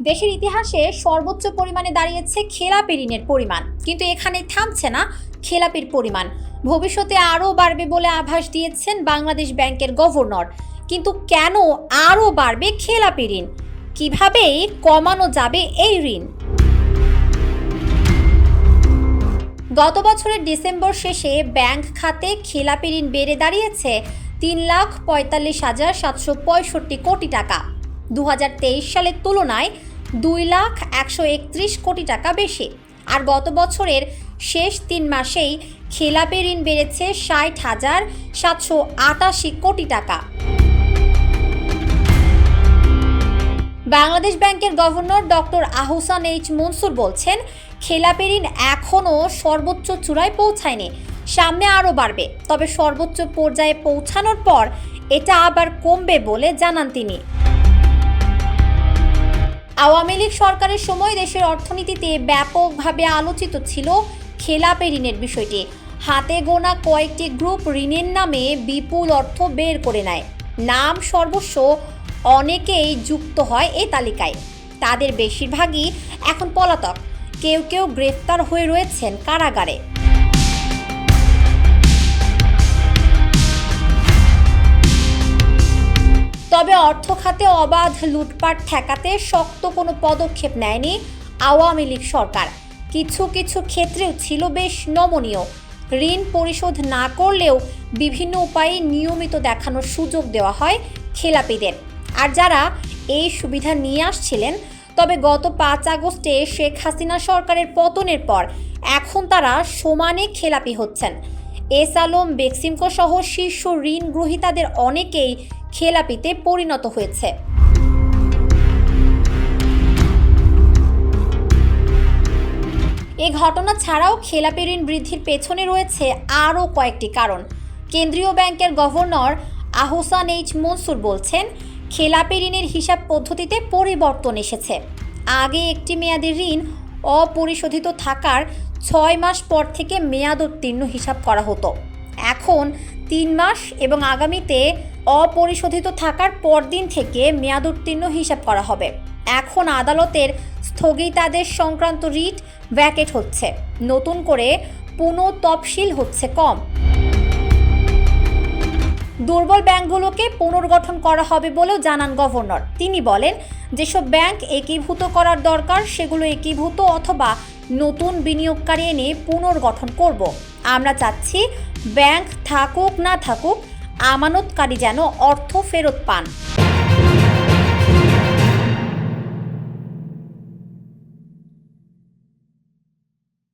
দেশের ইতিহাসে সর্বোচ্চ পরিমাণে দাঁড়িয়েছে খেলাপি ঋণের পরিমাণ। কিন্তু এখানে থামছে না খেলাপির পরিমাণ। ভবিষ্যতে আরও বাড়বে বলে আভাস দিয়েছেন বাংলাদেশ ব্যাংকের গভর্নর। কিন্তু কেন আরও বাড়বে খেলাপি ঋণ? কীভাবে কমানো যাবে এই ঋণ? গত বছরের ডিসেম্বর শেষে ব্যাংক খাতে খেলাপি ঋণ বেড়ে দাঁড়িয়েছে তিন লাখ পঁয়তাল্লিশ হাজার সাতশো পঁয়ষট্টি কোটি টাকা। দু হাজার তেইশ সালের তুলনায় দুই লাখ একশো একত্রিশ কোটি টাকা বেশি। আর গত বছরের শেষ তিন মাসেই খেলাপি ঋণ বেড়েছে ষাট হাজার সাতশো আটাশি কোটি টাকা। বাংলাদেশ ব্যাংকের governor doctor Ahsan H Mansur বলছেন, খেলাপি ঋণ এখনও সর্বোচ্চ চূড়ায় পৌঁছায়নি, সামনে আরও বাড়বে। তবে সর্বোচ্চ পর্যায়ে পৌঁছানোর পর এটা আবার কমবে বলে জানান তিনি। আওয়ামী লীগ সরকারের সময় দেশের অর্থনীতিতে ব্যাপকভাবে আলোচিত ছিল খেলাপি ঋণের বিষয়টি। হাতে গোনা কয়েকটি গ্রুপ ঋণের নামে বিপুল অর্থ বের করে নেয়। নাম সর্বস্ব অনেকেই যুক্ত হয় এই তালিকায়। তাদের বেশিরভাগই এখন পলাতক। কেউ কেউ গ্রেফতার হয়ে রয়েছেন কারাগারে। তবে অর্থ খাতে অবাধ লুটপাট ঠেকাতে শক্ত কোনো পদক্ষেপ নেয়নি আওয়ামী লীগ সরকার। কিছু কিছু ক্ষেত্রেও ছিল বেশ নমনীয়। ঋণ পরিশোধ না করলেও বিভিন্ন উপায়ে নিয়মিত দেখানোর সুযোগ দেওয়া হয় খেলাপিদের। আর যারা এই সুবিধা নিয়ে আসছিলেন, তবে গত পাঁচ আগস্টে শেখ হাসিনা সরকারের পতনের পর এখন তারা সমানে খেলাপি হচ্ছেন। এস আলম, বেক্সিমকো সহ শীর্ষ ঋণ গ্রহীতাদের অনেকেই খেলাপিতে পরিণত হয়েছে। এ ঘটনা ছাড়াও খেলাপি ঋণ বৃদ্ধির পেছনে রয়েছে আরও কয়েকটি কারণ। কেন্দ্রীয় ব্যাংকের গভর্নর আহসান এইচ মনসুর বলছেন, খেলাপি ঋণের হিসাব পদ্ধতিতে পরিবর্তন এসেছে। আগে একটি মেয়াদি ঋণ অপরিশোধিত থাকার ছয় মাস পর থেকে মেয়াদ উত্তীর্ণ হিসাব করা হতো। এখন তিন মাস এবং আগামীতে অপরিশোধিত থাকার পরদিন থেকে মেয়াদ উত্তীর্ণ হিসাব করা হবে। এখন আদালতের স্থগিতাদেশ সংক্রান্ত রিট ব্যাকেট হচ্ছে। নতুন করে পুনঃ তফসিল হচ্ছে কম। দুর্বল ব্যাংকগুলোকে পুনর্গঠন করা হবে বলেও জানান গভর্নর। তিনি বলেন, যেসব ব্যাংক একীভূত করার দরকার, সেগুলো একীভূত অথবা নতুন বিনিয়োগকারী এনে পুনর্গঠন করব। আমরা চাচ্ছি ব্যাংক থাকুক না থাকুক, আমানতকারী যেন অর্থ ফেরত পান।